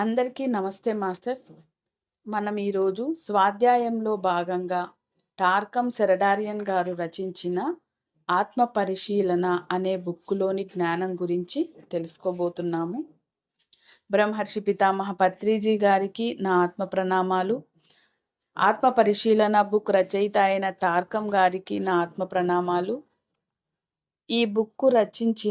అందరికీ నమస్తే మాస్టర్స్. మనం ఈరోజు స్వాధ్యాయంలో భాగంగా టార్కం సెరడారియన్ గారు రచించిన ఆత్మ పరిశీలన అనే బుక్కులోని జ్ఞానం గురించి తెలుసుకోబోతున్నాము. బ్రహ్మర్షి పితామహ పత్రిజీ గారికి నా ఆత్మ ప్రణామాలు. ఆత్మ పరిశీలన బుక్ రచయిత అయిన టార్కం గారికి నా ఆత్మ ప్రణామాలు. ఈ బుక్కు రచించి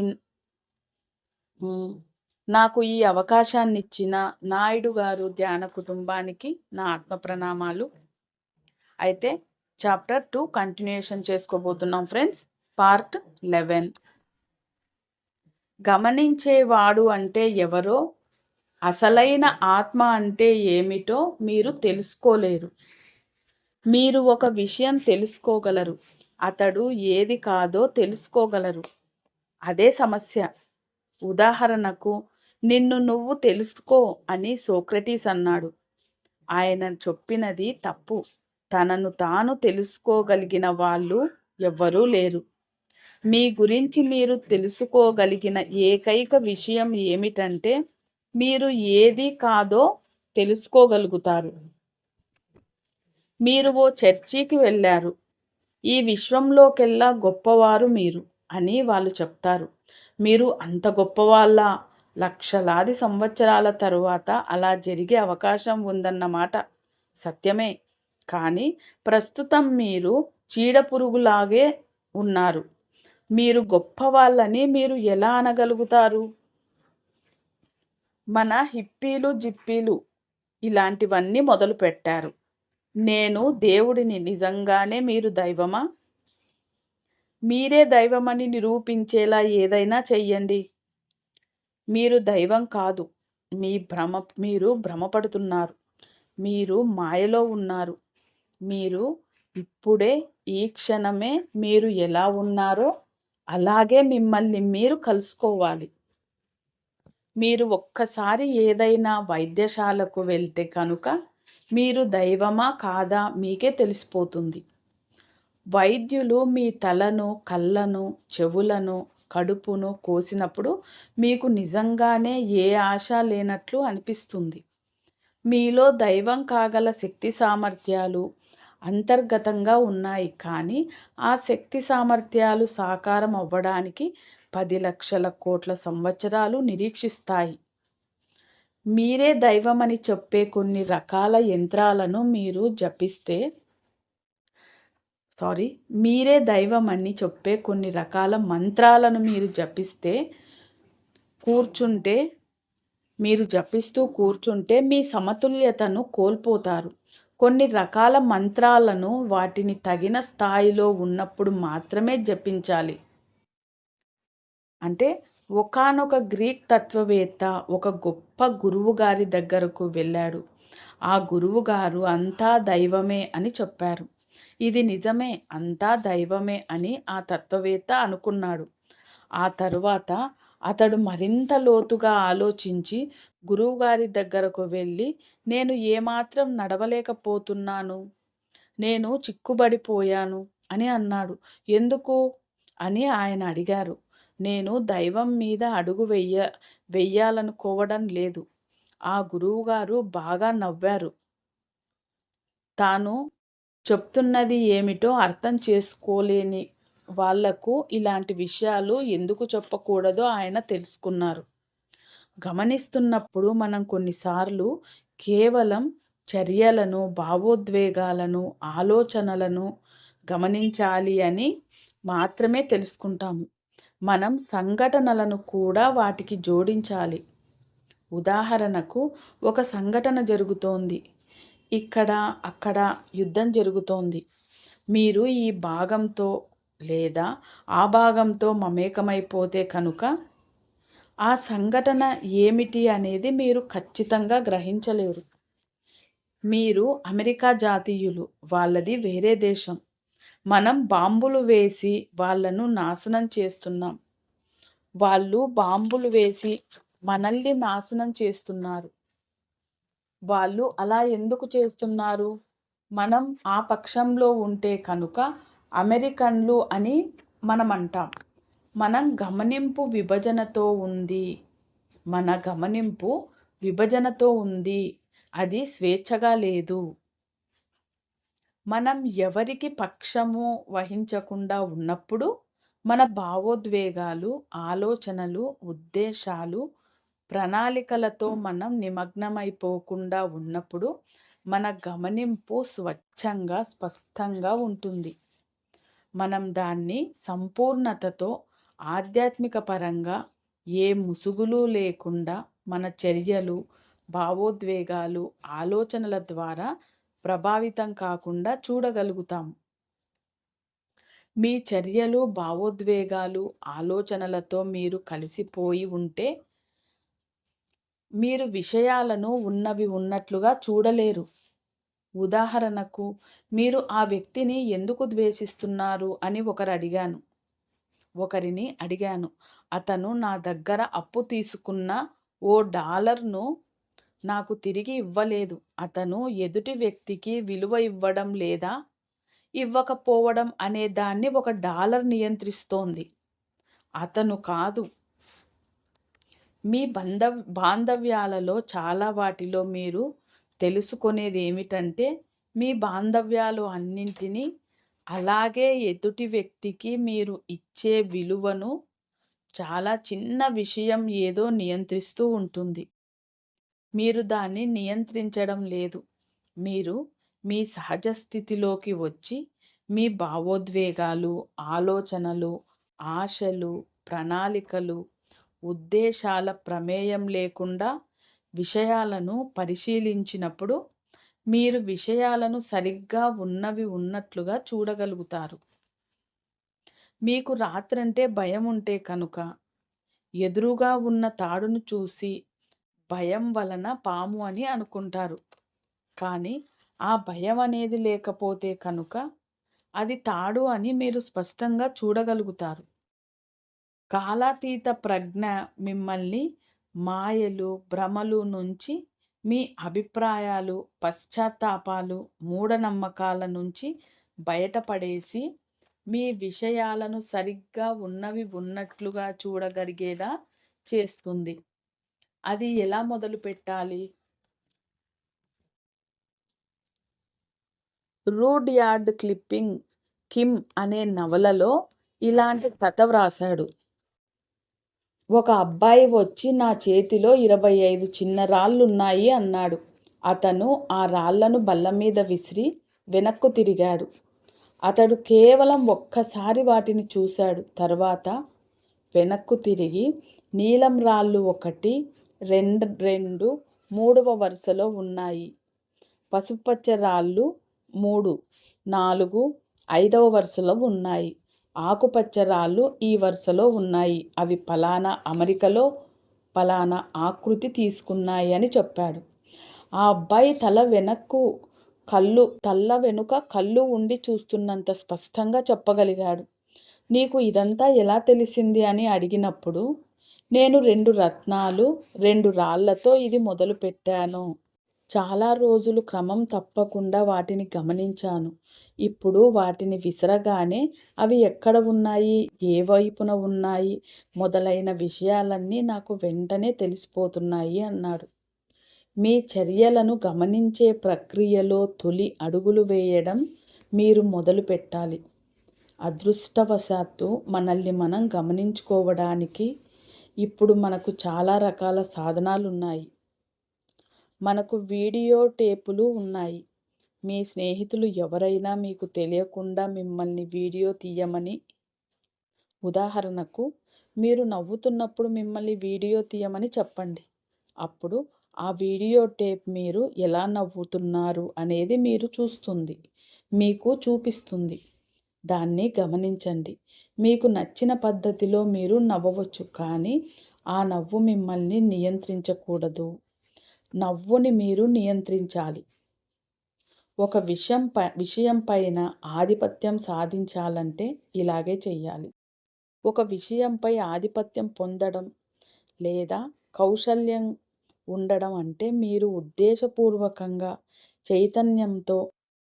నాకు ఈ అవకాశాన్ని ఇచ్చిన నాయుడు గారు ధ్యాన కుటుంబానికి నా ఆత్మ ప్రణామాలు. అయితే చాప్టర్ టూ కంటిన్యూషన్ చేసుకోబోతున్నాం ఫ్రెండ్స్. Part eleven. గమనించేవాడు అంటే ఎవరో అసలైన ఆత్మ అంటే ఏమిటో మీరు తెలుసుకోలేరు. మీరు ఒక విషయం తెలుసుకోగలరు. అతడు ఏది కాదో తెలుసుకోగలరు. అదే సమస్య. ఉదాహరణకు నిన్ను నువ్వు తెలుసుకో అని సోక్రటీస్ అన్నాడు. ఆయన చెప్పినది తప్పు. తనను తాను తెలుసుకోగలిగిన వాళ్ళు ఎవ్వరూ లేరు. మీ గురించి మీరు తెలుసుకోగలిగిన ఏకైక విషయం ఏమిటంటే మీరు ఏది కాదో తెలుసుకోగలుగుతారు. మీరు ఓ చర్చికి వెళ్ళారు. ఈ విశ్వంలోకెల్లా గొప్పవారు మీరు అని వాళ్ళు చెప్తారు. మీరు అంత గొప్పవాళ్ళ? లక్షలాది సంవత్సరాల తరువాత అలా జరిగే అవకాశం ఉందన్నమాట. సత్యమే. కానీ ప్రస్తుతం మీరు చీడపురుగులాగే ఉన్నారు. మీరు గొప్పవాళ్ళని మీరు ఎలా అనగలుగుతారు? మన హిప్పీలు జిప్పీలు ఇలాంటివన్నీ మొదలు పెట్టారు. నేను దేవుడిని నిజంగానే మీరు దైవమా? మీరే దైవమని నిరూపించేలా ఏదైనా చెయ్యండి. మీరు దైవం కాదు. మీ భ్రమ మీరు భ్రమపడుతున్నారు. మీరు మాయలో ఉన్నారు. మీరు ఇప్పుడే ఈ క్షణమే మీరు ఎలా ఉన్నారో అలాగే మిమ్మల్ని మీరు కలుసుకోవాలి. మీరు ఒక్కసారి ఏదైనా వైద్యశాలకు వెళ్తే కనుక మీరు దైవమా కాదా మీకే తెలిసిపోతుంది. వైద్యులు మీ తలను కళ్ళను చెవులను కడుపును కోసినప్పుడు మీకు నిజంగానే ఏ ఆశ లేనట్లు అనిపిస్తుంది? మీలో దైవం కాగల శక్తి సామర్థ్యాలు అంతర్గతంగా ఉన్నాయి కానీ ఆ శక్తి సామర్థ్యాలు సాకారం అవ్వడానికి పది లక్షల కోట్ల సంవత్సరాలు నిరీక్షిస్తాయి. మీరే దైవమని చెప్పే కొన్ని రకాల యంత్రాలను మీరు జపిస్తే సారీ మీరే దైవం అని చెప్పే కొన్ని రకాల మంత్రాలను మీరు జపిస్తే కూర్చుంటే మీరు జపిస్తూ కూర్చుంటే మీ సమతుల్యతను కోల్పోతారు. కొన్ని రకాల మంత్రాలను వాటిని తగిన స్థాయిలో ఉన్నప్పుడు మాత్రమే జపించాలి. అంటే ఒకానొక గ్రీక్ తత్వవేత్త ఒక గొప్ప గురువు గారి దగ్గరకు వెళ్ళాడు. ఆ గురువు గారు అంతా దైవమే అని చెప్పారు. ఇది నిజమే అంతా దైవమే అని ఆ తత్వవేత్త అనుకున్నాడు. ఆ తరువాత అతడు మరింత లోతుగా ఆలోచించి గురువుగారి దగ్గరకు వెళ్ళి నేను ఏమాత్రం నడవలేకపోతున్నాను నేను చిక్కుబడిపోయాను అని అన్నాడు. ఎందుకు? అని ఆయన అడిగారు. నేను దైవం మీద అడుగు వెయ్య వెయ్యాలనుకోవడం లేదు. ఆ గురువుగారు బాగా నవ్వారు. తాను చెప్తున్నది ఏమిటో అర్థం చేసుకోలేని వాళ్ళకు ఇలాంటి విషయాలు ఎందుకు చెప్పకూడదో ఆయన తెలుసుకున్నారు. గమనిస్తున్నప్పుడు మనం కొన్నిసార్లు కేవలం చర్యలను భావోద్వేగాలను ఆలోచనలను గమనించాలి అని మాత్రమే తెలుసుకుంటాము. మనం సంఘటనలను కూడా వాటికి జోడించాలి. ఉదాహరణకు ఒక సంఘటన జరుగుతోంది. ఇక్కడ అక్కడ యుద్ధం జరుగుతోంది. మీరు ఈ భాగంతో లేదా ఆ భాగంతో మమేకమైపోతే కనుక ఆ సంఘటన ఏమిటి అనేది మీరు ఖచ్చితంగా గ్రహించలేరు. మీరు అమెరికా జాతీయులు వాళ్ళది వేరే దేశం. మనం బాంబులు వేసి వాళ్ళను నాశనం చేస్తున్నాం. వాళ్ళు బాంబులు వేసి మనల్ని నాశనం చేస్తున్నారు. వాళ్ళు అలా ఎందుకు చేస్తున్నారు? మనం ఆ పక్షంలో ఉంటే కనుక అమెరికన్లు అని మనం అంటాం మనం గమనింపు విభజనతో ఉంది. మన గమనింపు విభజనతో ఉంది. అది స్వేచ్ఛగా లేదు. మనం ఎవరికి పక్షము వహించకుండా ఉన్నప్పుడు మన భావోద్వేగాలు ఆలోచనలు ఉద్దేశాలు ప్రణాళికలతో మనం నిమగ్నమైపోకుండా ఉన్నప్పుడు మన గమనింపు స్వచ్ఛంగా స్పష్టంగా ఉంటుంది. మనం దాన్ని సంపూర్ణతతో ఆధ్యాత్మిక పరంగా ఏ ముసుగులు లేకుండా మన చర్యలు భావోద్వేగాలు ఆలోచనల ద్వారా ప్రభావితం కాకుండా చూడగలుగుతాం. మీ చర్యలు భావోద్వేగాలు ఆలోచనలతో మీరు కలిసిపోయి ఉంటే మీరు విషయాలను ఉన్నవి ఉన్నట్లుగా చూడలేరు. ఉదాహరణకు మీరు ఆ వ్యక్తిని ఎందుకు ద్వేషిస్తున్నారు అని ఒకరు అడిగాను. ఒకరిని అడిగాను అతను నా దగ్గర అప్పు తీసుకున్న ఓ డాలర్ను నాకు తిరిగి ఇవ్వలేదు. అతను ఎదుటి వ్యక్తికి విలువ ఇవ్వడం లేదా ఇవ్వకపోవడం అనే దాన్ని ఒక డాలర్ నియంత్రిస్తోంది. అతను కాదు. మీ బంధవ్ బాంధవ్యాలలో చాలా వాటిలో మీరు తెలుసుకునేది ఏమిటంటే మీ బాంధవ్యాలు అన్నింటినీ అలాగే ఎదుటి వ్యక్తికి మీరు ఇచ్చే విలువను చాలా చిన్న విషయం ఏదో నియంత్రిస్తూ ఉంటుంది. మీరు దాన్ని నియంత్రించడం లేదు. మీరు మీ సహజ స్థితిలోకి వచ్చి మీ భావోద్వేగాలు ఆలోచనలు ఆశలు ప్రణాళికలు ఉద్దేశాల ప్రమేయం లేకుండా విషయాలను పరిశీలించినప్పుడు మీరు విషయాలను సరిగ్గా ఉన్నవి ఉన్నట్లుగా చూడగలుగుతారు. మీకు రాత్రంటే భయం ఉంటే కనుక ఎదురుగా ఉన్న తాడును చూసి భయం వలన పాము అని అనుకుంటారు. కానీ ఆ భయం అనేది లేకపోతే కనుక అది తాడు అని మీరు స్పష్టంగా చూడగలుగుతారు. కాలాతీత ప్రజ్ఞ మిమ్మల్ని మాయలు భ్రమలు నుంచి మీ అభిప్రాయాలు పశ్చాత్తాపాలు మూఢనమ్మకాల నుంచి బయటపడేసి మీ విషయాలను సరిగ్గా ఉన్నవి ఉన్నట్లుగా చూడగలిగేలా చేస్తుంది. అది ఎలా మొదలు పెట్టాలి? రూడ్ యార్డ్ క్లిప్పింగ్ కిమ్ అనే నవలలో ఇలాంటి కథ వ్రాశాడు. ఒక అబ్బాయి వచ్చి నా చేతిలో ఇరవై ఐదు చిన్న రాళ్ళున్నాయి అన్నాడు. అతను ఆ రాళ్ళను బల్ల మీద విసిరి వెనక్కు తిరిగాడు. అతడు కేవలం ఒక్కసారి వాటిని చూశాడు. తర్వాత వెనక్కు తిరిగి నీలం రాళ్ళు ఒకటి రెండు రెండు మూడవ వరుసలో ఉన్నాయి. పసుపచ్చ రాళ్ళు మూడు నాలుగు ఐదవ వరుసలో ఉన్నాయి. ఆకుపచ్చ రాళ్ళు ఈ వరుసలో ఉన్నాయి. అవి పలానా అమరికలో పలానా ఆకృతి తీసుకున్నాయి అని చెప్పాడు. ఆ అబ్బాయి తల వెనక్కు కళ్ళు తల్ల వెనుక కళ్ళు ఉండి చూస్తున్నంత స్పష్టంగా చెప్పగలిగాడు. నీకు ఇదంతా ఎలా తెలిసింది అని అడిగినప్పుడు నేను రెండు రత్నాలు రెండు రాళ్ళతో ఇది మొదలుపెట్టాను చాలా రోజులు క్రమం తప్పకుండా వాటిని గమనించాను. ఇప్పుడు వాటిని విసరగానే అవి ఎక్కడ ఉన్నాయి? ఏ వైపున ఉన్నాయి? మొదలైన విషయాలన్నీ నాకు వెంటనే తెలిసిపోతున్నాయి అన్నాడు. మీ చర్యలను గమనించే ప్రక్రియలో తొలి అడుగులు వేయడం మీరు మొదలు పెట్టాలి. అదృష్టవశాత్తు మనల్ని మనం గమనించుకోవడానికి ఇప్పుడు మనకు చాలా రకాల సాధనాలు ఉన్నాయి మనకు వీడియో టేపులు ఉన్నాయి. మీ స్నేహితులు ఎవరైనా మీకు తెలియకుండా మిమ్మల్ని వీడియో తీయమని ఉదాహరణకు మీరు నవ్వుతున్నప్పుడు మిమ్మల్ని వీడియో తీయమని చెప్పండి. అప్పుడు ఆ వీడియో టేప్ మీరు ఎలా నవ్వుతున్నారు అనేది మీరు చూస్తుంది మీకు చూపిస్తుంది. దాన్ని గమనించండి. మీకు నచ్చిన పద్ధతిలో మీరు నవ్వవచ్చు కానీ ఆ నవ్వు మిమ్మల్ని నియంత్రించకూడదు. నవ్వుని మీరు నియంత్రించాలి. ఒక విషయం ప విషయం పైన ఆధిపత్యం సాధించాలంటే ఇలాగే చెయ్యాలి. ఒక విషయంపై ఆధిపత్యం పొందడం లేదా కౌశల్యం ఉండడం అంటే మీరు ఉద్దేశపూర్వకంగా చైతన్యంతో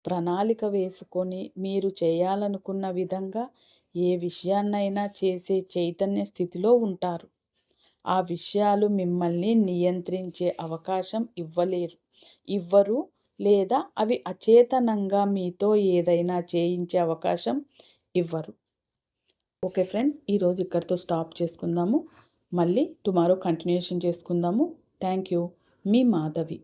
ప్రణాళిక వేసుకొని మీరు చేయాలనుకున్న విధంగా ఏ విషయాన్నైనా చేసే చైతన్య స్థితిలో ఉంటారు. ఆ విషయాలు మిమ్మల్ని నియంత్రించే అవకాశం ఇవ్వలేరు. ఇవ్వరు లేదా అవి అచేతనంగా మీతో ఏదైనా చేయించే అవకాశం ఇవ్వరు. ఓకే ఫ్రెండ్స్ ఈరోజు ఇక్కడితో స్టాప్ చేసుకుందాము. మళ్ళీ టుమారో కంటిన్యూషన్ చేసుకుందాము. థ్యాంక్ యూ మీ మాధవి.